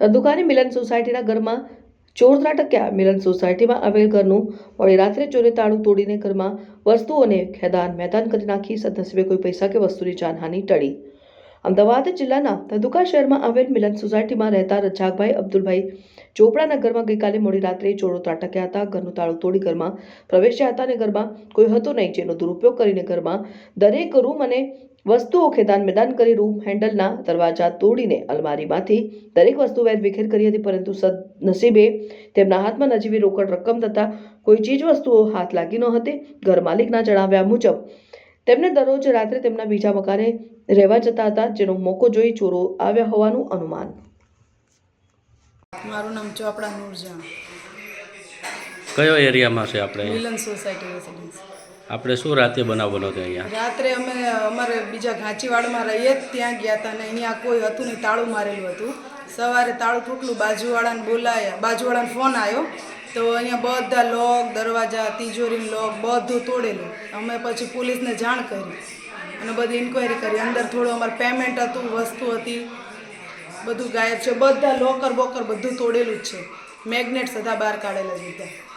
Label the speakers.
Speaker 1: ધંધુકાની મિલન સોસાયટીના ઘરમાં ચોર ત્રાટક્યા. મિલન સોસાયટીમાં આવેલ ઘરનું મોડી રાત્રે ચોરે તાળું તોડીને ઘરમાં વસ્તુઓને ખેદાન મેદાન કરી નાખી સદનસીબે કોઈ પૈસા કે વસ્તુની જાનહાની ટળી. અમદાવાદ જિલ્લાના ધંધુકા શહેરમાં આવેલ મિલન સોસાયટીમાં રહેતા રજાકભાઈ અબ્દુલભાઈ ચોપડાના ઘરમાં ગઈકાલે મોડી રાત્રે ચોરો ત્રાટક્યા હતા. ઘરનું તાળું તોડી ઘરમાં પ્રવેશ્યા હતા અને ઘરમાં કોઈ હતું નહીં, જેનો દુરુપયોગ કરીને ઘરમાં દરેક રૂમ અને વસ્તુઓ ખેદાન મેદાન કરી રૂમ હેન્ડલના દરવાજા તોડીને અલમારીમાંથી દરેક વસ્તુ વેર વિખેર કરી હતી, પરંતુ સદનસીબે તેમના હાથમાં નજીવી રોકડ રકમ તથા કોઈ ચીજ વસ્તુઓ હાથ લાગી ન હતી. ઘર માલિકના જણાવ્યા મુજબ તેમને દરરોજ રાત્રે તેમના બીજા મકાને રહેવા જતા હતા જેનો મોકો જોઈ ચોરો આવ્યા હોવાનું અનુમાન.
Speaker 2: મારું નામ ચોપડા નૂરજહાં
Speaker 3: કયો એરિયામાં છે આપણે?
Speaker 2: મિલન સોસાયટી રેસિડન્સ
Speaker 3: આપણે શું રાતે બનાવવાનો બનો હતો અહીંયા
Speaker 2: રાત્રે અમે અમારે બીજા ઘાંચીવાડમાં રહીએ જ ત્યાં ગયા હતા અને અહીંયા કોઈ હતું નહીં તાળું મારેલું હતું. સવારે તાળું તૂટલું બાજુવાળાને બોલાયા બાજુવાળાને ફોન આવ્યો. તો અહીંયા બધા લોક, દરવાજા તિજોરી લોક, બધું તોડેલું. અમે પછી પોલીસને જાણ કરી અને બધી ઇન્ક્વાયરી કરી. અંદર થોડું અમારે પેમેન્ટ હતું, વસ્તુ હતી, બધું ગાયબ છે. બધા લોકર બોકર બધું તોડેલું જ છે. મેગ્નેટ્સ હતા બહાર કાઢેલા હતા.